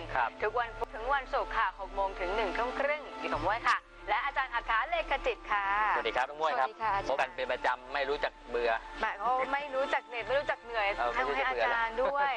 10%ทุกวันถึงวันศุกร์ค่ะ6โมงถึง1ทุ่มครึ่งอยู่กับมว้ค่ะ ขจิตค่ะ สวัสดีครับน้องมวยครับสวัสดีค่ะอาจารย์พบกันเป็นประจำไม่รู้จักเบื่อ หมายเขามไม่รู้จักเหน็ดไม่รู้จักเหนื่อยเออไม่ทำรู้ให้จักอาเบื่อ จารย์ด้วย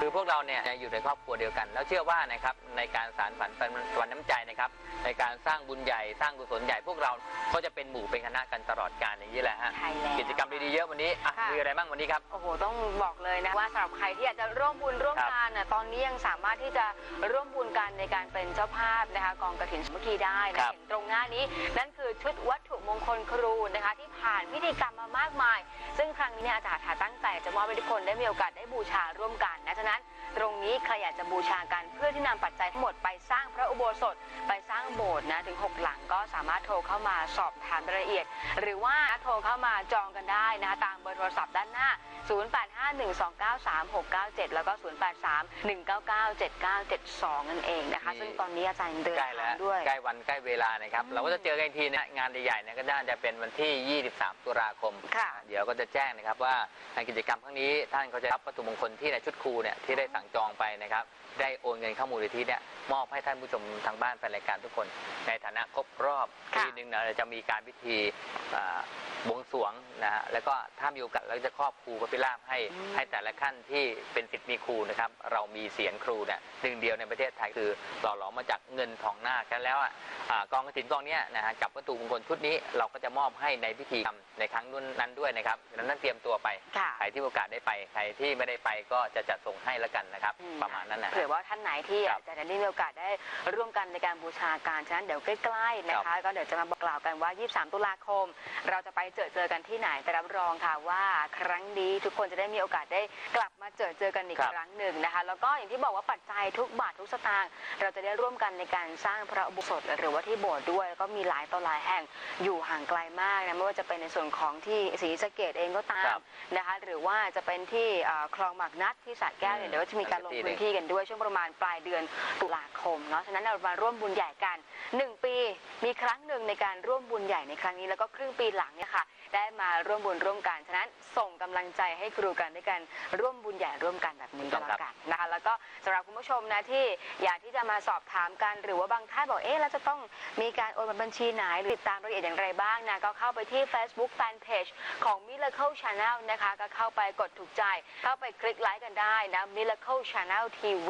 คือพวกเราเนี่ยอยู่ในครอบครัวเดียวกัน แล้วเชื่อว่านะครับในการสารฝันเป็นวันน้ำใจนะครับ ในการสร้างบุญใหญ่สร้างกุศลใหญ่พวกเราก็จะเป็นหมู่เป็นคณะกันตลอดกาลอย่างนี้แหละฮะใช่แล้วกิจกรรมดีๆเยอะวันนี้อะค่ะ มีอะไรบ้างวันนี้ครับ โอ้โห ต้องบอกเลยนะว่าสำหรับใครที่อยากจะร่วมบุญร่วมครับ ทานน่ะตอนนี้ยังสามารถที่จะร่วมบุญกันในการเป็นเจ้าภาพนะคะกองกระถินสามัคคีได้นะเห็นตรงหน้านี้ นั่นคือชุดวัตถุมงคลครูนะคะ ที่ผ่านพิธีกรรมมามากมาย ซึ่งครั้งนี้เนี่ยอาจารย์ถาตั้งใจจะมอบให้ทุกคนได้มีโอกาสได้บูชาร่วมกันนะฉะนั้น ตรงนี้ใครอยากจะบูชากันเพื่อที่นำปัจจัยทั้งหมดไปสร้างพระอุโบสถ ไปสร้างโบสถ์นะถึง 6 หลัง สามารถโทรเข้ามาสอบถามรายละเอียด หรือว่าโทรเข้ามาจองกันได้นะคะตามเบอร์โทรศัพท์ด้านหน้า 0851293697 แล้วก็ 0831997972 นั่นเองนะคะนี่ซึ่งตอนนี้อาจารย์เดินใกล้ทาแล้งวด้วย ใกล้วันใกล้เวลานะครับอืมเราก็จะเจอกันอีกทีนะงานใหญ่ๆเนี่ยก็น่าจะเป็นวันที่ 23 ตุลาคม ค่ะ เดี๋ยวก็จะแจ้งนะครับว่าในกิจกรรมครั้งนี้ท่านเขาจะรับวัตถุมงคลที่ในชุดครูเนี่ยที่ได้สั่งจองไปนะครับ ได้โอนเงินเข้ามูลนิธิเนี่ยมอบให้ท่านผู้ชมทางบ้านแฟนรายการทุกคน ในฐานะครบรอบค่ะปีหนึ่งเราจะมีการพิธีอ่าบวงสรวงนะฮะแล้วก็ถ้ามีโอกาสเราจะครอบครูพระพิราบให้ให้แต่ละขั้นที่เป็นสิทธิ์มีครูนะครับ เรามีเสียงครูเนี่ยหนึ่งเดียวในประเทศไทยคือหล่อหลอมมาจากเงินทองหน้ากันแล้วอะอ่ากองกระถินกองเนี้ยนะฮะกับวัตถุมงคลชุดนี้เราก็จะมอบให้ในพิธีกรรมในครั้งนั้นด้วยนะครับดังนั้นเตรียมตัวไปค่ะใครที่มีโอกาสได้ไปใครที่ไม่ได้ไปก็จะจัดส่งให้ละกันนะครับอืมประมาณนั้นนะเผื่อว่าท่านไหนที่ครับอาจจะได้มีโอกาสได้ร่วมกันในการบูชาการฉะนั้นเดี๋ยวใกล้ๆนะคะ ก็เดี๋ยวจะมาบอกกล่าวกันว่า 23 ตุลาคม เราจะไปเจอเจอกันที่ไหนแต่รับรองค่ะว่าครั้งนี้ทุกคนจะได้มีโอกาสได้กลับมาเจอเจอกันอีกครับครั้งหนึ่งนะคะ แล้วก็อย่างที่บอกว่าปัจจัยทุกบาททุกสตางค์เราจะได้ร่วมกันในการสร้างพระอุโบสถหรือว่าที่โบสถ์ด้วยแล้วก็มีหลายต่อหลายแห่งอยู่ห่างไกลมากนะไม่ว่าจะเป็นในส่วนของที่ศรีสะเกดเองก็ตาครัมบนะคะ หรือว่าจะเป็นที่เอ่อคลองหมากนัดที่สระแก้วเนี่ยเดี๋ยวจะมีการลงพื้นที่กันด้วยช่วงประมาณปลายเดือนตุลาคมเนาะฉะนั้นเรามาร่วมบุญใหญ่กัน 1 ปีมีครั้งหนึ่งในการร่วมบุญใหญ่ในครั้งนี้แล้วก็ครึ่งปีหลังเนี่ยค่ะ ได้มาร่วมบุญร่วมกันฉะนั้นส่งกำลังใจให้ครูกันด้วยกันร่วมบุญใหญ่ร่วมกันแบบนี้ก็แล้วกันนะคะแล้วก็สำหรับคุณผู้ชมนะที่อยากที่จะมาสอบถามกันหรือว่าบางท่านบอกเอ๊ะแล้วจะต้องมีการโอนบัญชีไหนหรือติดตามรายละเอียดอย่างไรบ้างนะก็เข้าไปที่ Facebook Fanpage ของ Miracle Channel นะคะก็เข้าไปกดถูกใจ เข้าไปคลิกไลค์กันได้นะ Miracle Channel TV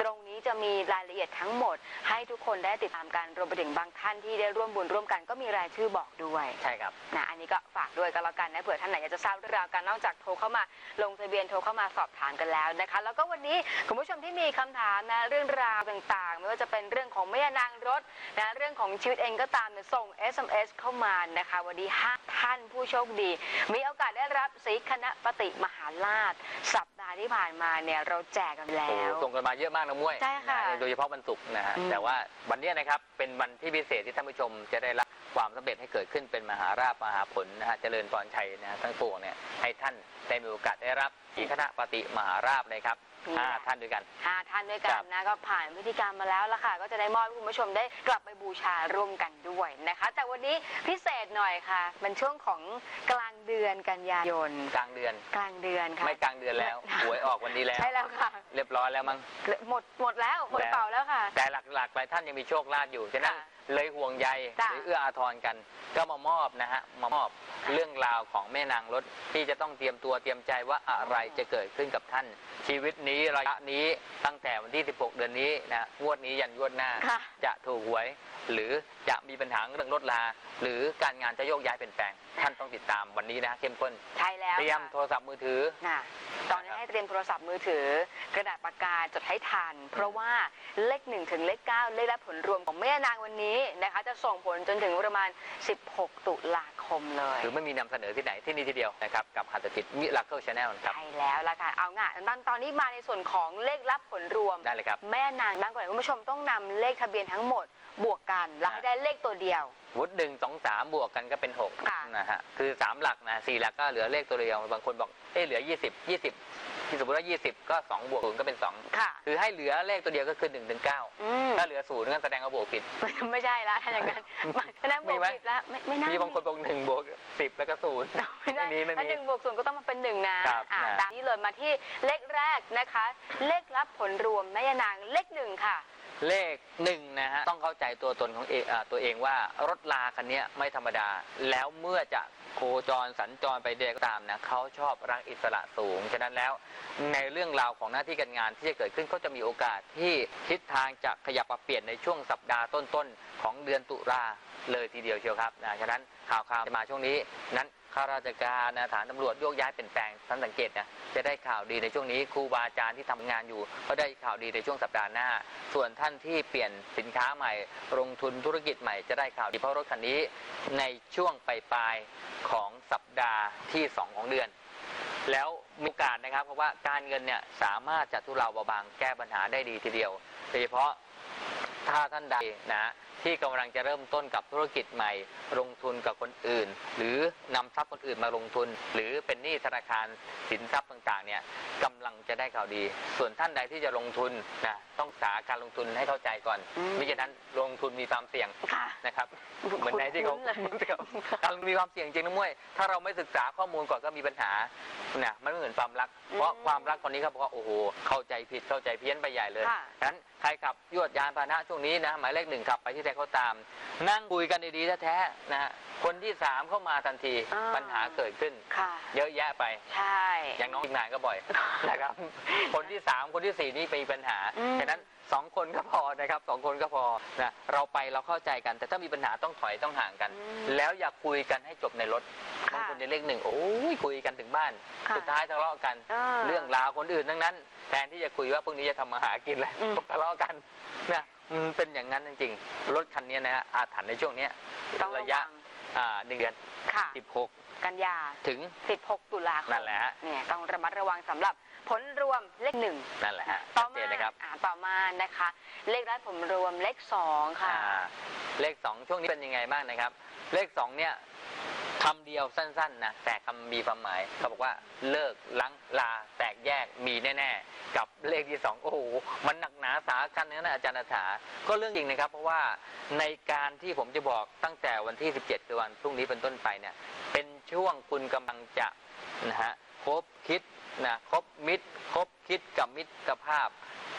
ตรงนี้จะมีรายละเอียดทั้งหมด ให้ทุกคนได้ติดตามกันรวมไปถึงบางท่านที่ได้ร่วมบุญร่วมกันก็มีรายชื่อบอกด้วยใช่ครับนะอันนี้ก็ฝากด้วยกันแล้วกันนะเผื่อท่านไหนอยากจะทราบเรื่องราวกันนอกจากโทรเข้ามาลงทะเบียนโทรเข้ามาสอบถามกันแล้วนะคะ แล้วก็วันนี้คุณผู้ชมที่มีคำถามนะเรื่องราวต่างๆ ไม่ว่าจะเป็นเรื่องของแม่นางรถนะเรื่องของชีวิตเองก็ตามเนี่ยส่ง SMS เข้ามานะคะวันนี้ห้าท่านผู้โชคดี มีโอกาสได้รับสีคณะปฏิมหาราชสัปดาห์ที่ผ่านมาเนี่ยเราแจกกันแล้โอ้โหวส่งกันมาเยอะมากนะมุ้ยใช่ค่ะนโดยเฉพาะวันศุกร์นะฮะอืมแต่ว่าวันเนี้ยนะครับเป็นวันที่พิเศษที่ท่านผู้ชมจะได้รับ ความสำเร็จให้เกิดขึ้นเป็นมหาราภมหาผลนะฮะเจริญพรชัยนะฮะทั้งปวงเนี่ยให้ท่านได้มีโอกาสได้รับที่คณะปฏิมหาราภเลยครับห้าท่านด้วยกันห้าท่านด้วยกัครันบนะก็ผ่านพิธีการมาแล้วละค่ะ ก็จะได้มอบให้คุณผู้ชมได้กลับไปบูชาร่วมกันด้วยนะคะ แต่วันนี้พิเศษหน่อยค่ะเป็นช่วงของกลางเดือนกันยายนกลางเดือน กลางเดือนค่ะไม่กลางเดือนแล้วหวยออกวันนี้แล้วใช่แล้วค่ะ เรียบร้อยแล้วมั้งหมดหมดแล้วหมดกระเป๋าแล้วค่ะ แต่หลักๆหลายท่านยังมีโชคลาภอยู่ฉะนั้นค่ะ เลยห่วงใยจ้ะหรือเอื้ออาทรกัน ก็มามอบนะฮะมามอบเรื่องราวของแม่นางรถที่จะต้องเตรียมตัวเตรียมใจว่าอะไรจะเกิดขึ้นกับท่าน ชีวิตนี้ระยะนี้ตั้งแต่วันที่ 16 เดือนนี้นะงวดนี้ยันงวดหน้า ค่ะ จะถูกหวยหรือจะมีปัญหาเรื่องรถลา หรือการงานจะโยกย้ายเปลี่ยนแปลง ท่านต้องติดตามวันนี้นะเข้มข้นใช่แล้วเตรียมค่ะ โทรศัพท์มือถือน่ะตอนนี้ให้เตรียมโทรศัพท์มือถือ กระดาษปากกาจดให้ทัน เพราะว่าเลขหนึ่งถึงเลขเก้าเลขและผลรวมของแม่นางวันนี้นะคะ จะส่งผลจนถึงประมาณ 16 ตุลาคมเลยหรือไม่มีนำเสนอที่ไหนที่นี่ทีเดียวนะครับ กับหัตถจิตมิราเคิลชาแนลครับ ใช่แล้วละค่ะเอาง่ะตอนตอนนี้มาในส่วนของเลขลับผลรวม ได้เลยครับ แม่นางบ้างก่อนคุณผู้ชมต้องนำเลขทะเบียนทั้งหมด บวกกันแล้วให้ได้เลขตัวเดียว วุฒิหนึ่งสองสามบวกกันก็เป็นหกค่ะ นะฮะคือสามหลักนะสี่หลักก็เหลือเลขตัวเดียวบางคนบอกเอ๊ะเหลือยี่สิบยี่สิบที่สมมติว่า20ก็2บวก0ก็เป็น2ค่ะ คือให้เหลือเลขตัวเดียวก็คือ1ถึง9อืม ถ้าเหลือศูนย์ก็แสดงว่าบวกผิด ไม่ใช่ละถ้าอย่างนั้นฉะนั้นบมีวกไหม ผิดแล้วไม่ไม่น่ามีบางคนบอก1บวก10แล้วก็ศูนย์ไม่ได้ไม่มีไม่มีถ้าหนึ่งบวกศูนย์ก็ต้องมาเป็นหนึ่งนะครับอ่านะ ตามนี้เลยมาที่เลขแรกนะคะ เลขรับผลรวมแม่ยานางเลขหนึ่งค่ะ เลขหนึ่งนะฮะต้องเข้าใจตัวตนของเอตัวเองว่ารถลาคันนี้ไม่ธรรมดา แล้วเมื่อจะโคจรสัญจรไปเดก็ตามนะเขาชอบรักอิสระสูงฉะนั้นแล้วในเรื่องราวของหน้าที่การงานที่จะเกิดขึ้นเขาจะมีโอกาสที่ทิศทางจะขยับปรับเปลี่ยนในช่วงสัปดาห์ต้นๆของเดือนตุลา เลยทีเดียวเชียวครับนะฉะนั้นข่าวข่าวจะมาช่วงนี้ นั้นข้าราชการนะฐานตำรวจโยกย้ายเปลี่ยนแปลงท่านสังเกตนะจะได้ข่าวดีในช่วงนี้ครูบาอาจารย์ที่ทำงานอยู่ก็ได้ข่าวดีในช่วงสัปดาห์หน้า ส่วนท่านที่เปลี่ยนสินค้าใหม่ ลงทุนธุรกิจใหม่จะได้ข่าวดีเพราะรถคันนี้ ในช่วงปลายๆของสัปดาห์ที่ 2 ของเดือน แล้วมีโอกาสนะครับ เพราะว่าการเงินเนี่ยสามารถจะทุเลาเบาบางแก้ปัญหาได้ดีทีเดียวโดยเฉพาะถ้าท่านใดนะ ที่กำลังจะเริ่มต้นกับธุรกิจใหม่ ลงทุนกับคนอื่น หรือนำทรัพย์คนอื่นมาลงทุน หรือเป็นหนี้ธนาคารสินทรัพย์ต่างๆเนี่ยกำลังจะได้ข่าวดี ส่วนท่านใดที่จะลงทุนนะต้องศึกษาการลงทุนให้เข้าใจก่อนอืมไม่ฉะนั้นลงทุนมีความเสี่ยงค่ะนะครับเหมือนในที่เขาคุ้นๆเลยการมีความเสี่ยงจริงนะมุ้ยถ้าเราไม่ศึกษาข้อมูลก่อนก็มีปัญหาเนี่ยมันไม่เหมือนความรัก เพราะความรักคนนี้เขาบอกว่าโอ้โหเข้าใจผิดเข้าใจเพี้ยนไปใหญ่เลยค่ะฉะนั้น ใครขับยวดยานพาหนะช่วงนี้นะหมายเลขหนึ่งขับไปที่ใดเขาตาม นั่งคุยกันดีๆแท้ๆนะฮะคนที่สามเข้ามาทันทีอ่าปัญหาเกิดขึ้น ค่ะ เยอะแยะไป ใช่ อย่างน้องทีมงานก็บ่อย นะครับ คนที่สามคนที่สี่นี่มีปัญหาอืม ฉะนั้นสองคนก็พอนะครับสองคนก็พอนะเราไปเราเข้าใจกัน แต่ถ้ามีปัญหาต้องถอยต้องห่างกัน อืมแล้วอย่าคุยกันให้จบในรถค่ะบางคนในเลขหนึ่งโอ้ยคุยกันถึงบ้าน ค่ะสุดท้ายทะเลาะกัน อ่าเรื่องราวคนอื่นทั้งนั้น แทนที่จะคุยว่าพรุ่งนี้จะทำมาหากินแล้วอืม ทะเลาะกันนะมันเป็นอย่างนั้นจริงๆรถคันนี้นะฮะอาถรรพ์ในช่วงเนี้ยต้องระระยะวังอ่าหนึ่งเดือนค่ะสิบห กกันยาถึง 16 ตุลาคมนั่นแหละฮะเนี่ยต้องระมัดระวังสำหรับผลรวมเลขหนึ่งนั่นแหละฮะต่อชัดเจมานนะครับอ่าต่อมานะคะ เลขรับผลรวมเลขสองค่ะอ่าเลขสองช่วงนี้เป็นยังไงบ้างนะครับ เลขสองเนี่ย คำเดียวสั้น ๆ นะแต่คำมีความหมายเขาบอกว่าเลิกลังลาแตกแยกมีแน่ ๆ กับเลขที่สองโอ้โหมันหนักหนาสากันนะอาจารย์อาถาก็เรื่องจริงนะครับ เพราะว่าในการที่ผมจะบอกตั้งแต่วันที่ 17คือวันพรุ่งนี้เป็นต้นไปเนี่ยเป็นช่วงคุณกำลังจะนะฮะคบคิดนะคบมิตรคบคิดกับมิตรภาพ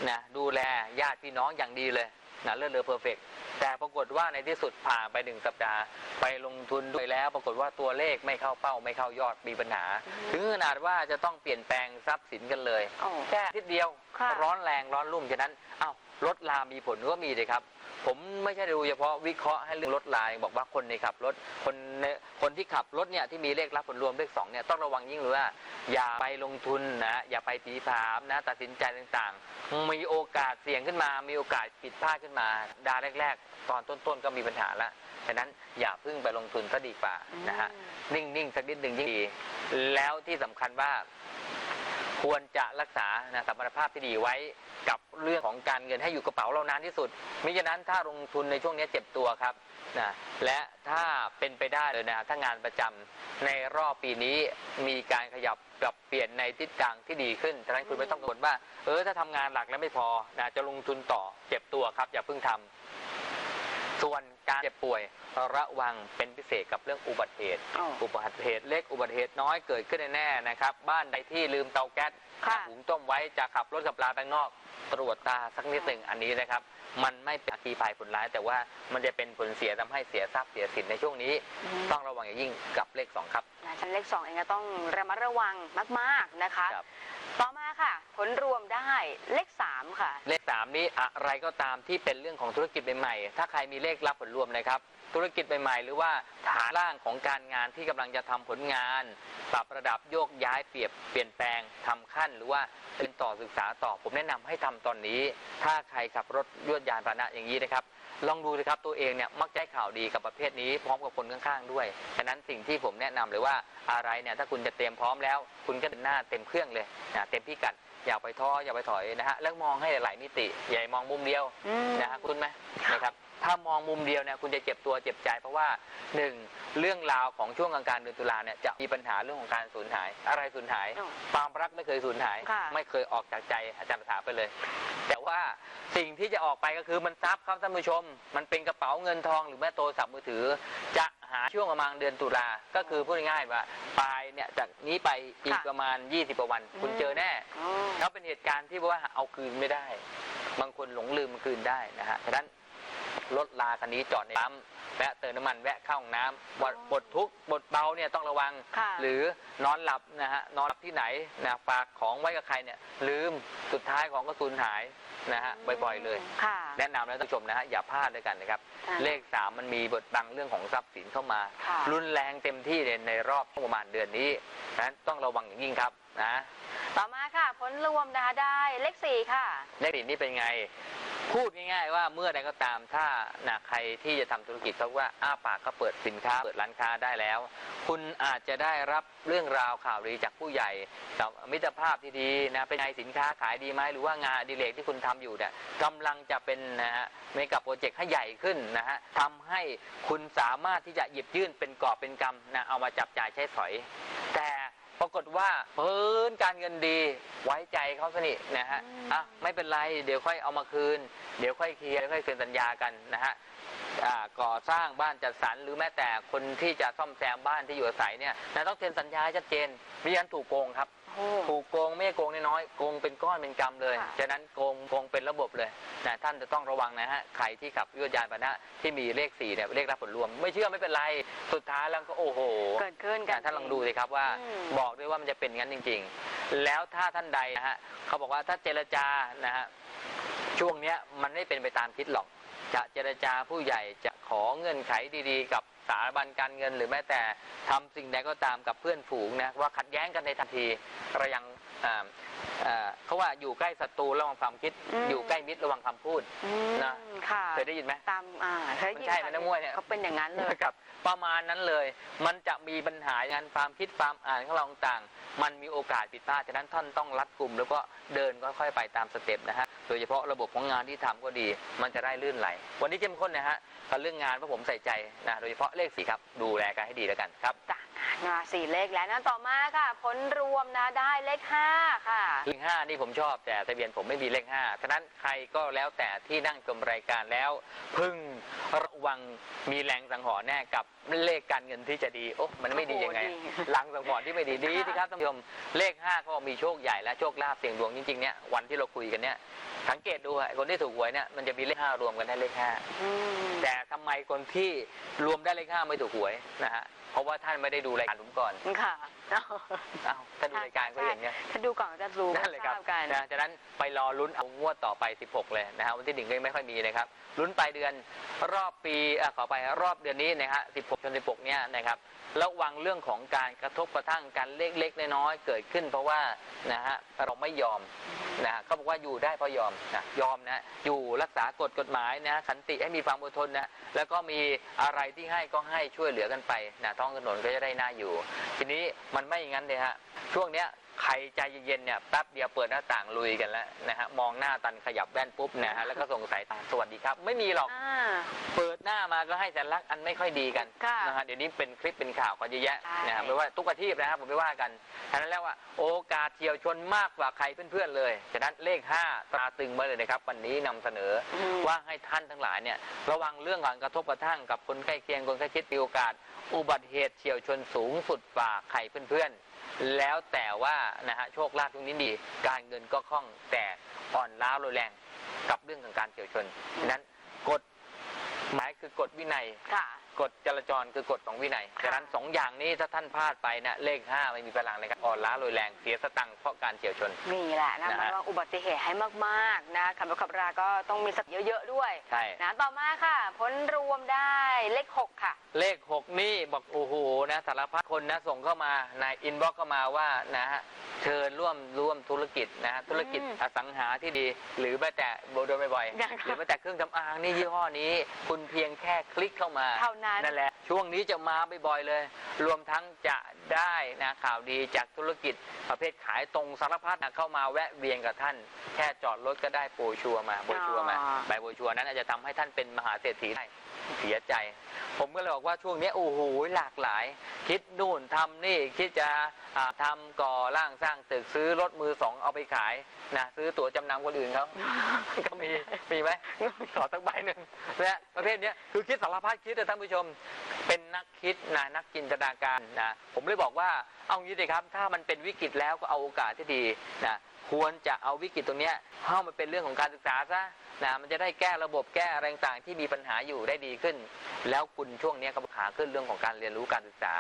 นะดูแลญาติพี่น้องอย่างดีเลย นะเลิศเลอเพอร์เฟกแต่ปรากฏว่าในที่สุดผ่านไปหนึ่งสัปดาห์ ไปลงทุนด้วยแล้ว ปรากฏว่าตัวเลขไม่เข้าเป้าไม่เข้ายอดมีปัญหา ถึงขนาดว่าจะต้องเปลี่ยนแปลงทรัพย์สินกันเลยโอ้แค่อาทิศเดียวค่ะร้อนแรงร้อนรุ่มฉะนั้นอ้าวรถลามีผลก็มีเลยครับ ผมไม่ใช่ดูเฉพาะวิเคราะห์ให้เรื่องรถลาบอกว่าคนในขับรถคนในคนที่ขับรถเนี่ยที่มีเลขรับผลรวมเลขสองเนี่ยต้องระวังยิ่งเลยว่า อย่าไปลงทุนนะอย่าไปตีผามนะตัดสินใจต่างๆ มีโอกาสเสี่ยงขึ้นมา มีโอกาสผิดพลาดขึ้นมาดาแรก ๆ ตอนต้นๆก็มีปัญหาละฉะนั้นอย่าเพิ่งไปลงทุนซะดีกว่านะฮะนิ่งๆสักนิดหนึ่งยิ่งดีแล้วที่สำคัญว่า ควรจะรักษานะสมรรถภาพที่ดีไว้กับเรื่องของการเงินให้อยู่กระเป๋าเรานานที่สุดมิฉะนั้นถ้าลงทุนในช่วงนี้เจ็บตัวครับนะและถ้าเป็นไปได้เลยนะถ้างานประจำในรอบปีนี้มีการขยับปรับเปลี่ยนในทิศทางที่ดีขึ้นฉะนั้นคุณไม่ต้องกังวลว่า เออถ้าทำงานหลักแล้วไม่พอนะจะลงทุนต่อเจ็บตัวครับอย่าเพิ่งทำส่วน การเจ็บป่วยระวังเป็นพิเศษกับเรื่องอุบัติเหตุโอ้อุบัติเหตุเล็กอุบัติเหตุน้อยเกิดขึ้นแน่ๆนะครับ บ้านใดที่ลืมเตาแก๊สค่ะ หุงต้มไว้จะขับรถกับลาไปนอก ตรวจตาสักนิดหนึ่งอันนี้นะครับ มันไม่เป็นอัคคีภัยผลร้าย แต่ว่ามันจะเป็นผลเสียทำให้เสียทรัพย์เสียสินในช่วงนี้ อืม ต้องระวังอย่างยิ่งกับเลขสองครับ นะชั้นเลขสองเองก็ต้องระมัดระวังมาก ๆ นะคะ ครับต่อมา ค่ะ ผลรวมได้เลขสามค่ะ เลขสามนี้อะไรก็ตามที่เป็นเรื่องของธุรกิจใหม่ๆถ้าใครมีเลขรับผลรวมนะครับ ธุรกิจใหม่ๆหรือว่าฐานล่างของการงานที่กำลังจะทำผลงาน ปรับระดับโยกย้ายเปลี่ยนเปลี่ยนแปลงทำขั้น หรือว่าเป็นต่อศึกษาต่อผมแนะนำให้ทำตอนนี้ ถ้าใครขับรถยวดยานพาหนะอย่างนี้นะครับ ลองดูสิครับตัวเองเนี่ยมักได้ข่าวดีกับประเภทนี้พร้อมกับคนข้างๆด้วยฉะนั้นสิ่งที่ผมแนะนำเลยว่าอะไรเนี่ยถ้าคุณจะเตรียมพร้อมแล้ว คุณก็เดินหน้าเต็มเครื่องเลยนะเต็มพิกัดอย่าไปท้ออย่าไปถอยนะฮะแล้วมองให้หลายๆมิติอย่ามองมุมเดียวอืมนะฮะคุณไหมนะครับ ถ้ามองมุมเดียวเนี่ยคุณจะเจ็บตัวเจ็บใจ เพราะว่าหนึ่งเรื่องราวของช่วงกลางๆเดือนตุลาเนี่ยจะมีปัญหาเรื่องของการสูญหาย อะไรสูญหายอ๋อความรักไม่เคยสูญหายค่ะไม่เคยออกจากใจอาจารย์ภาษาไปเลย แต่ว่าสิ่งที่จะออกไปก็คือมันทรัพย์ครับท่านผู้ชม มันเป็นกระเป๋าเงินทองหรือแม้โทรศัพท์มือถือ จะหาช่วงประมาณเดือนตุลา ก็คือพูดง่ายๆว่าปลายเนี่ยจากนี้ไปอีกค่ะประมาณ 20กว่าวัน คุณอืมเจอแน่อ๋อแล้วเป็นเหตุการณ์ที่ว่าเอาคืนไม่ได้ บางคนหลงลืมมันคืนได้นะฮะฉะนั้น รถลาคันนี้จอดในปั๊มแวะเติมน้ำมันแวะเข้าห้องน้ำบทบททุกข์บทเบาเนี่ยต้องระวัง ค่ะหรือนอนหลับนะฮะนอนหลับที่ไหนนะฝากของไว้กับใครเนี่ยลืมสุดท้ายของก็สูญหายนะฮะบ่อยๆเลย ค่ะ แนะนำแล้วท่านผู้ชมนะฮะอย่าพลาดด้วยกันนะครับอ่าเลขสามมันมีบทบังเรื่องของทรัพย์สินเข้ามา ค่ะรุนแรงเต็มที่เลยในรอบประมาณเดือนนี้ฉะนั้นต้องระวังอย่างยิ่งครับนะต่อมาค่ะ ผลรวมนะคะได้เลขสี่ค่ะ เลขสี่นี่เป็นไง พูดง่ายๆว่าเมื่อใดก็ตามถ้านะใครที่จะทำธุรกิจเขาว่าอ้าปากก็เปิดสินค้าเปิดร้านค้าได้แล้ว คุณอาจจะได้รับเรื่องราวข่าวดีจากผู้ใหญ่กับมิตรภาพที่ดีนะเป็นไงสินค้าขายดีไหมหรือว่างานดิเรกที่คุณทำอยู่เนี่ยกำลังจะเป็นนะฮะเมกะโปรเจกต์ให้ใหญ่ขึ้นนะฮะทำให้คุณสามารถที่จะหยิบยื่นเป็นกอบเป็นกำนะเอามาจับจ่ายใช้สอย ปรากฏว่าพื้นการเงินดีไว้ใจเขาสนิทนะฮะอะไม่เป็นไรเดี๋ยวค่อยเอามาคืน เดี๋ยวค่อยเคลียร์เดี๋ยวค่อยคืนสัญญากันนะฮะก่อสร้างบ้านจัดสรรหรือแม้แต่คนที่จะซ่อมแซมบ้านที่อยู่อาศัยเนี่ยนะต้องเซ็นสัญญาชัดเจนไม่งั้นถูกโกงครับ ถูกโกงไม่ใช่โกงน้อยๆโกงเป็นก้อนเป็นกำเลย ค่ะ ฉะนั้นโกงโกงเป็นระบบเลยนะท่านจะต้องระวังนะฮะใครที่ขับยุทธยานพาหนะที่มีเลขสี่เนี่ยเลขรับผลรวม ไม่เชื่อไม่เป็นไรสุดท้ายแล้วก็โอ้โห เกิดขึ้นกันท่านลองดูสิครับว่าอืมบอกด้วยว่ามันจะเป็นงั้นจริง ๆ แล้วถ้าท่านใดนะฮะเขาบอกว่าถ้าเจรจานะฮะช่วงเนี้ยมันไม่เป็นไปตามคิดหรอก จะเจรจาผู้ใหญ่จะขอเงื่อนไขดีๆ กับ สถาบันการเงินหรือแม้แต่ทำสิ่งใดก็ตามกับเพื่อนฝูงนะว่าขัดแย้งกันในทันทีเรายังอ่าอ่าเขาว่าอยู่ใกล้ศัตรูระวังความคิดอืมอยู่ใกล้มิตรระวังคำพูดอืมนะค่ะเคยได้ยินไหมตามอ่าเคยได้ยินมันใช่ไหมค่ะนักมวยเนี่ยเขาเป็นอย่างนั้นเลยครับประมาณนั้นเลย มันจะมีปัญหางานความคิดความอ่านของเราต่างๆมันมีโอกาสผิดพลาดฉะนั้นท่านต้องรัดกลุ่ม แล้วก็เดินค่อยๆไปตามสเต็ปนะฮะโดยเฉพาะระบบของงานที่ทำก็ดี มันจะได้ลื่นไหลวันนี้เข้มข้นนะฮะ กับเรื่องงานเพราะผมใส่ใจนะโดยเฉพาะเลขสี่ครับ ดูแลกันให้ดีแล้วกันครับจ้ะมาสี่เลขแล้วนะต่อมาค่ะ ผลรวมนะได้เลขห้าค่ะเลขห้านี่ผมชอบแต่ทะเบียนผมไม่มีเลขห้าฉะนั้นใครก็แล้วแต่ที่นั่งชมรายการแล้ว พึงระวังมีแรงสังหรณ์แน่กับเลขการเงินที่จะดีโอ้มันไม่ดียังไงโอ้โหดีหลังสังหรณ์ที่ไม่ดีดีสิครับท่านผู้ชมเลขห้าก็มีโชคใหญ่และโชคลาภเสี่ยงดวงจริงๆเนี่ยวันที่เราคุยกันเนี่ย สังเกตดูอะคนที่ถูกหวยเนี่ยมันจะมีเลขห้ารวมกันได้เลขห้าอืมแต่ทำไมคนที่รวมได้เลขห้าไม่ถูกหวยนะฮะเพราะว่าท่านไม่ได้ดูรายการผมก่อนค่ะเอาเอ้าถ้าดูรายการก็อย่างเงี้ยถ้าดูก่อนก็จะรู้นั่นเลยครับทากันนะฉะนั้นไปรอลุ้นเอางวดต่อไป 16 เลยนะฮะวันที่หนึ่งก็ยังไม่ค่อยมีนะครับลุ้นปลายเดือนรอบปีอะขอไปรอบเดือนนี้นะฮะ16จน16เนี่ยนะครับระวังเรื่องของการกระทบกระทั่งกันเล็กๆน้อยๆเกิดขึ้น เพราะว่านะฮะเราไม่ยอม นะเขาบอกว่าอยู่ได้เพราะยอมนะยอมนะอยู่รักษากฎกฎหมายนะขันติให้มีความอดทนนะแล้วก็มีอะไรที่ให้ก็ให้ช่วยเหลือกันไปนะท้องถนนก็จะได้หน้าอยู่ ทีนี้มันไม่อย่างนั้นเลยฮะช่วงเนี้ยใครใจเย็นๆเนี่ยแป๊บเดียวเปิดหน้าต่างลุยกันแล้วนะฮะมองหน้าตันขยับแว่นปุ๊บนะฮะแล้วก็ส่งสายตาสวัสดีครับ ไม่มีหรอก อ่า เปิดหน้ามาก็ให้สัญลักษณ์อันไม่ค่อยดีกันค่ะนะฮะเดี๋ยวนี้เป็นคลิปเป็นข่าวกันเยอะแยะใช่ นะฮะไม่ว่าทุกอาชีพนะครับผมไม่ว่ากันฉะนั้นแล้วว่าโอกาสเฉียวชนมากกว่าใครเพื่อนๆเลยฉะนั้นเลข5ตราตึงมาเลยนะครับ วันนี้นำเสนออืมว่าให้ท่านทั้งหลายเนี่ยระวังเรื่องการกระทบกระทั่งกับคนใกล้เคียงคนใกล้ชิดมีโอกาส อุบัติเหตุเฉียวชนสูงสุดกว่าใครเพื่อนๆ แล้วแต่ว่านะฮะโชคลาภตรงนี้ดี การเงินก็คล่องแต่อ่อนล้าโรยแรงกับเรื่องของการเฉียวชนนั้นกฎหมายคือกฎวินัยค่ะ กฎจราจรคือกฎของวินัยค่ะฉะนั้นสองอย่างนี้ถ้าท่านพลาดไปนะเลขห้าไม่มีพลังเลยครับอ่อนล้าโรยแรงเสียสตังค์เพราะการเฉียวชน นี่แหละนะนะฮะ ระวังอุบัติเหตุให้มากๆนะขับรถขับราก็ต้องมีสติเยอะๆด้วยใช่ นะต่อมาค่ะ ผลรวมได้เลขหกค่ะ เลขหกนี่บอกโอ้โหนะสารพัดคนนะส่งเข้ามาในอินบ็อกเข้ามาว่านะฮะ เชิญร่วมร่วมธุรกิจนะฮะธุรกิจอืมอสังหาที่ดี หรือแม้แต่โดยบ่อยอย่างๆหรือแม้แต่เครื่องสำอางนี่ยี่ห้อนี้ คุณเพียงแค่คลิกเข้ามาเท่านั้นนั่นแหละช่วงนี้จะมาบ่อยๆเลย รวมทั้งจะได้นะข่าวดีจากธุรกิจประเภทขายตรงสารพัดนะเข้ามาแวะเวียนกับท่าน แค่จอดรถก็ได้โปรชัวร์มาโปรชัวร์มาอ๋อใบโปรชัวร์นั้นอาจจะทำให้ท่านเป็นมหาเศรษฐีได้เสียใจ ผมก็เลยบอกว่าช่วงนี้โอ้โหหลากหลาย คิดนู่นทำนี่คิดจะอ่าทำก่อร่างสร้างตึกซื้อรถมือสองเอาไปขายนะซื้อตั๋วจำนำคนอื่นเขาก็มีมีไหมขอสักใบหนึ่งนะประเภทนี้คือคิดสารพัดคิดแต่ท่านผู้ชม เป็นนักคิดนะนักจินตนาการนะผมเลยบอกว่าเอางี้เลยครับ ถ้ามันเป็นวิกฤตแล้วก็เอาโอกาสที่ดีนะ ควรจะเอาวิกฤตตรงนี้เข้ามาเป็นเรื่องของการศึกษาซะนะมันจะได้แก้ระบบแก้อะไรต่างที่มีปัญหาอยู่ได้ดีขึ้น แล้วคุณช่วงนี้ก็ขาขึ้นเรื่องของการเรียนรู้การศึกษา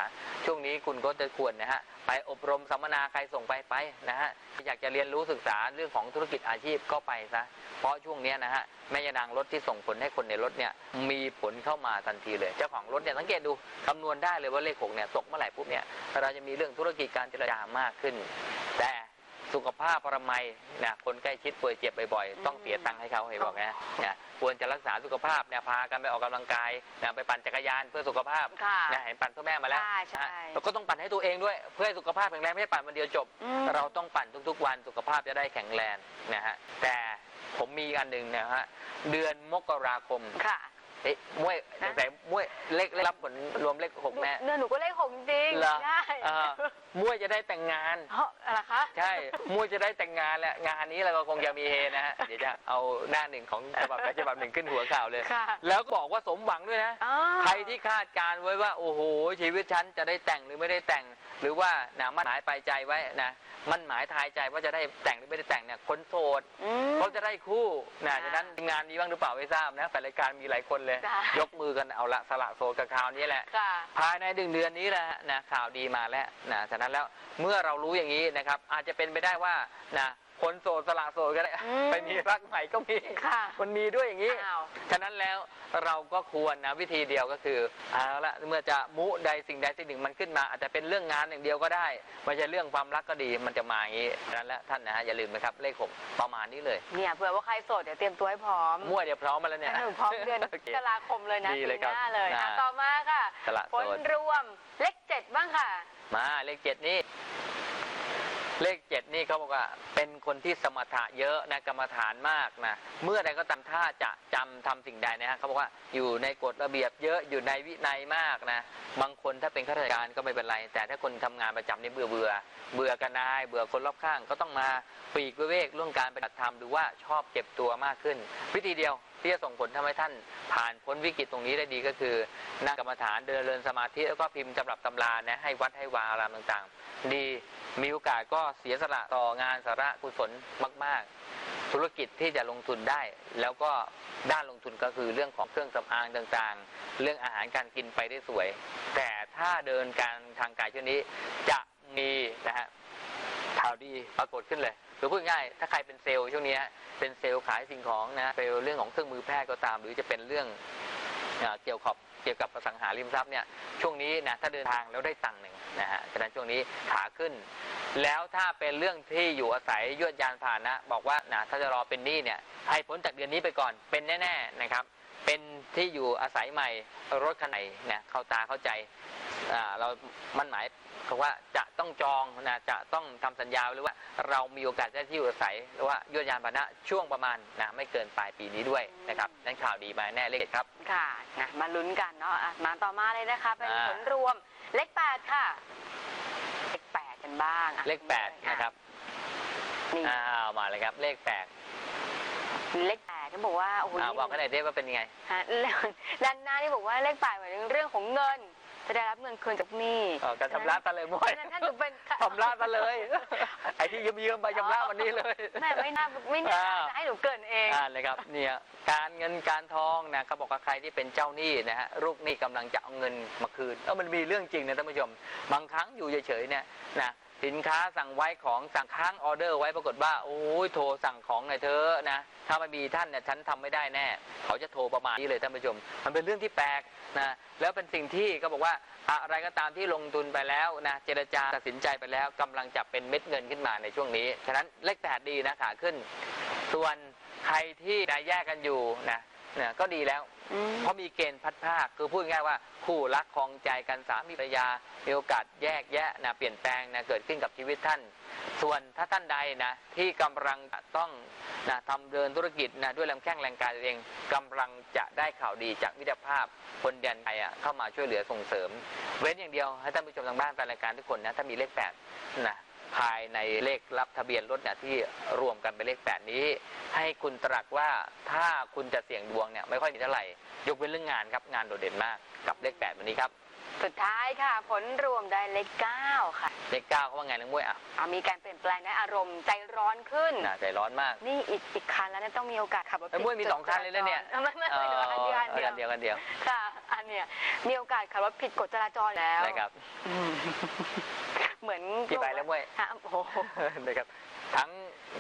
ช่วงนี้คุณก็จะควรนะฮะไปอบรมสัมมนาใครส่งไปไปนะฮะอยากจะเรียนรู้ศึกษาเรื่องของธุรกิจอาชีพก็ไปซะเพราะช่วงนี้นะฮะแม่ยานางรถที่ส่งผลให้คนในรถเนี่ยมีผลเข้ามาทันทีเลยเจ้าของรถเนี่ยสังเกตดูคำนวณได้เลยว่าเลขหกเนี่ยตกเมื่อไหร่ปุ๊บเนี่ยเราจะมีเรื่องธุรกิจการเจรจามากขึ้น แต่ สุขภาพปรมัยนะคนใกล้ชิดป่วยเจ็บบ่อยๆ ต้องเสียตังค์ให้เขาให้บอกนะนะควรจะรักษาสุขภาพเนี่ยพากันไปออกกำลังกายนะไปปั่นจักรยานเพื่อสุขภาพค่ะนะเห็นปั่นเพื่อแม่มาแล้วใช่ใช่นะแล้วก็ต้องปั่นให้ตัวเองด้วย เพื่อให้สุขภาพแข็งแรงไม่ใช่ปั่นวันเดียวจบอืมเราต้องปั่นทุกๆ วันสุขภาพจะได้แข็งแรงนะฮะแต่ผมมีอันหนึ่งนะฮะเดือนมกราคมค่ะ เอ๊ะมวยฮะแต่มวยเลขเลขรับผลรวมเลขหกแม่เนื้อหนูก็เลขหกจริงเหรอใช่เออมวยจะได้แต่งงานเพราะอะไรคะใช่มวยจะได้แต่งงานแหละงานนี้เราก็คงจะมีเฮนะฮะเดี๋ยวจะเอาหน้าหนึ่งของฉบับใดฉบับหนึ่งขึ้นหัวข่าวเลย ค่ะ แล้วก็บอกว่าสมหวังด้วยนะ อ๋อใครที่คาดการณ์ไว้ว่า โอ้โห ชีวิตฉันจะได้แต่งหรือไม่ได้แต่ง หรือว่านะมั่นหมายปลายใจไว้นะมั่นหมายทายใจว่าจะได้แต่งหรือไม่ได้แต่งเนี่ยคนโสดอืม เขาจะได้คู่นะค่ะฉะนั้นทีมงานมีบ้างหรือเปล่าไม่ทราบนะแต่รายการมีหลายคนเลยจ้ะ ยกมือกันเอาละสละโสดกับข่าวนี้แหละ ค่ะ ภายในดึงเดือนนี้แหละนะข่าวดีมาแล้วนะฉะนั้นแล้วเมื่อเรารู้อย่างนี้นะครับ อาจจะเป็นไปได้ว่านะ คนโสดสละโสดก็ได้อืมไปมีรักใหม่ก็มีค่ะมันมีด้วยอย่างนี้ อ้าว ฉะนั้นแล้วเราก็ควรนะวิธีเดียวก็คือเอาละเมื่อจะมุใดสิ่งใดสิ่งหนึ่งมันขึ้นมา อาจจะเป็นเรื่องงานอย่างเดียวก็ได้ไม่ใช่เรื่องความรักก็ดีมันจะมาอย่างนี้ฉะนั้นแล้วท่านนะฮะอย่าลืมนะครับเลขหกประมาณนี้เลยเนี่ยเผื่อว่าใครโสดเดี๋ยวเตรียมตัวให้พร้อมมั่วเดี๋ยวพร้อมมาแล้วเนี่ย หนูพร้อมเดือนโคมกราคมเลยนะดีปีเลยครับหน้าเลยนะอะต่อมาค่ะสละผโสลดรวมเลขเจ็ดบ้างค่ะ มาเลขเจ็ดนี่ เลขเจ็ดนี่เขาบอกว่าเป็นคนที่สมถะเยอะนะกรรมฐานมากนะเมื่อใดก็ตามถ้าจะจำทำสิ่งใดนะฮะเขาบอกว่าอยู่ในกฎระเบียบเยอะอยู่ในวินัยมากนะบางคนถ้าเป็นข้าราชการก็ไม่เป็นไร แต่ถ้าคนทำงานประจำนี่เบื่อเบื่อเบื่อกันนาย เบื่อคนรอบข้างก็ต้องมาปีกวิเวกเรื่องการปฏิบัติธรรมหรือว่าชอบเก็บตัวมากขึ้น วิธีเดียว ที่จะส่งผลทำให้ท่านผ่านพ้นวิกฤตตรงนี้ได้ดีก็คือนั่งกรรมฐานเดินเรินสมาธิแล้วก็พิมพ์ตำรับตำรานะให้วัดให้วาอารามต่างๆ ดีมีโอกาสก็เสียสละต่องานสาระกุศลมาก ๆ ธุรกิจที่จะลงทุนได้ แล้วก็ด้านลงทุนก็คือเรื่องของเครื่องสำอางต่างๆ เรื่องอาหารการกินไปได้สวย แต่ถ้าเดินการทางกายช่วงนี้จะมีนะฮะ ข่าวดีปรากฏขึ้นเลยหรือพูดง่ายๆถ้าใครเป็นเซลล์ช่วงนี้เป็นเซลล์ขายสิ่งของนะเซลล์เรื่องของเครื่องมือแพทย์ก็ตาม หรือจะเป็นเรื่องเอเกี่ยวกับเกี่ยวกับสังหาริมทรัพย์เนี่ยช่วงนี้นะถ้าเดินทางแล้วได้ตังค์หนึ่งนะฮะฉะนั้นช่วงนี้ขาขึ้น แล้วถ้าเป็นเรื่องที่อยู่อาศัยยวดยานผ่านนะบอกว่านะถ้าจะรอเป็นหนี้เนี่ยให้พ้นจากเดือนนี้ไปก่อนเป็นแน่ ๆนะครับ เป็นที่อยู่อาศัยใหม่รถคันไหนนะเข้าตาเข้าใจ เรามันหมายคือว่าจะต้องจองนะจะต้องทำสัญญาหรือว่าเรามีโอกาสได้ที่อยู่อาศัยหรือว่ายวดยานพาหนะช่วงประมาณนะไม่เกินปลายปีนี้ด้วยนะครับนั่นข่าวดีมาแน่เลยครับค่ะนะมาลุ้นกันเนาะอะมาต่อมาเลยนะคะ เป็นอ่าผลรวมเลขแปดค่ะ เลขแปดกันบ้างอะเลขแปดนะครับนี่อ้าวมาเลยครับเลขแปดเลขแปดที่บอกว่าโอ้โหอ่าบอกกันหน่อยได้ว่าเป็นยังไงฮะแล้วด้านหน้าที่บอกว่าเลขแปดหมายถึงเรื่องของเงิน จะได้รับเงินคืนจากหนี้เออการชำระซะเลยมวยฉะนั้นท่านถือเป็นชำระซะเลย ไอ้ที่ยืมยืมๆไปชำระวันนี้เลย แม่ไม่น่าไม่น่าอ่าจะให้หนูเกรินเอง อ่าเลยครับเนี่ยการเงินการทองนะเขาบอกว่าใครที่เป็นเจ้าหนี้นะฮะลูกหนี้กำลังจะเอาเงินมาคืนแล้วมันมีเรื่องจริงนะท่านผู้ชม บางครั้งอยู่เฉยๆเนี่ยนะ สินค้าสั่งไว้ของสั่งค้างออเดอร์ไว้ปรากฏว่าโอ้ยโทรสั่งของหน่อยเธอะนะถ้าไม่มีท่านเนี่ยฉันทำไม่ได้แน่ เขาจะโทรประมาณนี้เลยท่านผู้ชม มันเป็นเรื่องที่แปลกนะแล้วเป็นสิ่งที่ก็บอกว่าอะไรก็ตามที่ลงทุนไปแล้วนะเจรจาตัดสินใจไปแล้วกำลังจะเป็นเม็ดเงินขึ้นมาในช่วงนี้ฉะนั้นเลขแปดดีนะขาขึ้น ส่วนใครที่ได้แยกกันอยู่นะนะก็ดีแล้ว เพราะมีเกณฑ์พัดภาคคือพูดง่ายว่าคู่รักคองใจกันสามีภรรยามีโอกาสแยกแยะนะเปลี่ยนแปลงนะเกิดขึ้นกับชีวิตท่าน ส่วนถ้าท่านใดนะที่กำลังต้องนะทำเดินธุรกิจนะด้วยลำแข้งแรงกายเองกำลังจะได้ข่าวดีจากมิตรภาพคนแดนไทยอะเข้ามาช่วยเหลือส่งเสริม เว้นอย่างเดียวให้ท่านผู้ชมทางบ้านแฟนรายการทุกคนนะถ้ามีเลขแปดนะ ภายในเลขรับทะเบียนรถเนี่ยที่รวมกันเป็นเลขแปดนี้ ให้คุณตรักว่าถ้าคุณจะเสี่ยงดวงเนี่ยไม่ค่อยมีเท่าไหร่ ยกเว้นเรื่องงานครับงานโดดเด่นมากกับเลขแปดวันนี้ครับ สุดท้ายค่ะ ผลรวมได้เลขเก้าค่ะ เลขเก้าเขาว่าไงนักมวยอะเอามีการเปลี่ยนแปลงในอารมณ์ใจร้อนขึ้น น่าใจร้อนมากนี่อีกอีกคันแล้วเนี่ยต้องมีโอกาสขับรถนักมวยมีสองคันเลยนะเนี่ยไม่ไม่ไม่ไม่อันเดียวอันเออเดียว กันเดียวกันเดียวค่ะ อันเนี้ยมีโอกาสขับรถผิดกฎจราจรแล้วนะครับอืม เหมือนกี่ใบแล้วมวยฮะโอ้โหนะครับทั้ง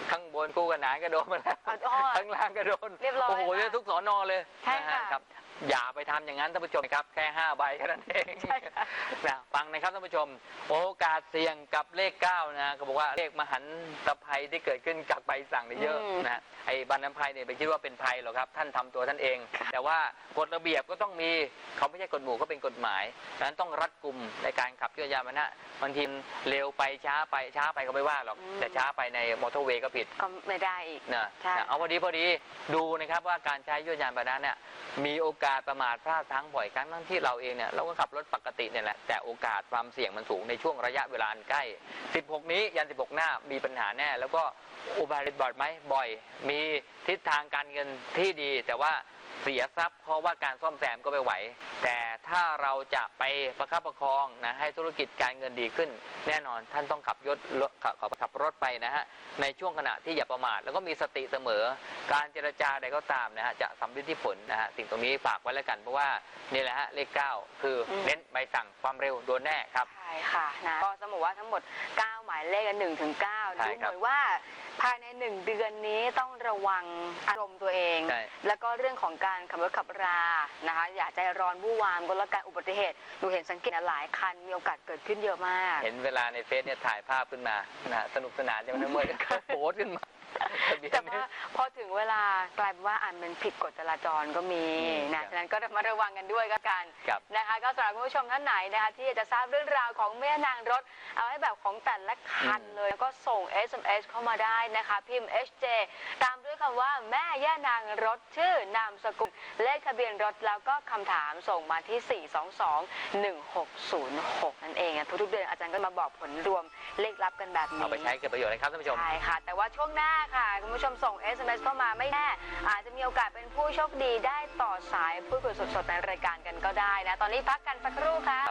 ข้างบนกู้กันหนานก็โดนมาแล้วอ๋ออ๋อข้างล่างก็โดนเรียบร้อยโอ้โหค่ะเรียกทุกสอนอเลยใช่ค่ะนฮครับ อย่าไปทำอย่างนั้นท่านผู้ชมครับ แค่ห้าใบแค่นั้นเองใช่ค่ะนะฟังนะครับท่านผู้ชม โอกาสเสี่ยงกับเลขเก้านะเขาบอกว่าเลขมหันตภัยที่เกิดขึ้นกับใบสั่งเนี่ยเยอะอืมนะไอ้บันน้ำภัยเนี่ยไปคิดว่าเป็นภัยหรอกครับ ท่านทำตัวท่านเอง แต่ว่ากฎระเบียบก็ต้องมีเขาไม่ใช่กฎหมู่ก็เป็นกฎหมายฉะนั้นต้องรัดกุมในการขับเคลื่อนยานพาหนะบางทีเร็วไปช้าไปช้าไปก็ไม่ว่าหรอกแต่ช้าไปในมอเตอร์เวย์ก็ผิดก็ไม่ได้อีกนะใช่นะเอาพอดีพอดีดูนะครับว่าการใช้ยวดยานพาหนะเนี่ยมีโอกาสประมาทพลาดพลั้งบ่อยครั้งทั้งที่เราเองเนี่ยเราก็ขับรถปกติเนี่ยแหละแต่โอกาสความเสี่ยงมันสูงในช่วงระยะเวลาใกล้ 16 นี้ยัน 16 หน้ามีปัญหาแน่ แล้วก็อุบัติเหตุบ่อยไหมบ่อย มีทิศทางการเงินที่ดี แต่ว่า เสียทรัพย์เพราะว่าการซ่อมแซมก็ไม่ไหว แต่ถ้าเราจะไปประคับประคองนะให้ธุรกิจการเงินดีขึ้น แน่นอนท่านต้องขับยศรถขับขับขับรถไปนะฮะในช่วงขณะที่อย่าประมาทแล้วก็มีสติเสมอ การเจรจาใดก็ตามนะฮะจะสำลิดที่ผลนะฮะสิ่งตรงนี้ฝากไว้แล้วกันเพราะว่านี่แหละฮะเลขเก้าคืออมเน้นใบสั่งความเร็วโดนแน่ครับใช่ค่ะนะก็สมมติว่าทั้งหมด 9 หมายเลขหนึ่งถึงเก้าใช่ดูครัเหบมือนว่า ภายในหนึ่งเดือนนี้ต้องระวังอารมณ์ตัวเอง ใช่ แล้วก็เรื่องของการขับรถขับรานะคะ อย่าใจร้อนวู่วามก็แล้วกันอุบัติเหตุดูเห็นสังเกตนะหลายคันมีโอกาสเกิดขึ้นเยอะมาก เห็นเวลาในเฟซเนี่ยถ่ายภาพขึ้นมานะฮะสนุกสนานจังเลยเมื่อโพสต์ขึ้นมาทะเบีย แต่นเนี่ว่ายพอถึงเวลากลายเป็นว่าอ่านมันผิดกฎจราจรก็มีอืมนะครับฉะนั้นก็ระมาระวังกันด้วยก็กันครับนะคะก็สำหรับคุณผู้ชมท่านไหนนะคะที่อยากจะทราบเรื่องราวของแม่นางรถ เอาให้แบบของแต่ละคันอืมเลยแล้วก็ส่ง SMS เข้ามาได้นะคะ พิมพ์ HJ ตามด้วยคำว่าแม่ย่านางรถชื่อนามสกุลเลขทะเบียนรถแล้วก็คำถามส่งมาที่ 422-1606 นั่นเองอะทุกๆเดือนอาจารย์ก็มาบอกผลรวมเลขลับกันแบบนี้เอาไปใช้เกิดประโยชน์เลยครับท่านผู้ชมใช่ค่ะแต่ว่าช่วงหน้าค่ะ คุณผู้ชมส่ง SMS เข้ามาไม่แน่อาจจะมีโอกาสเป็นผู้โชคดีได้ต่อสายพูดคุยสดๆในรายการกันก็ได้นะ ตอนนี้พักกันสักครู่ค่ะ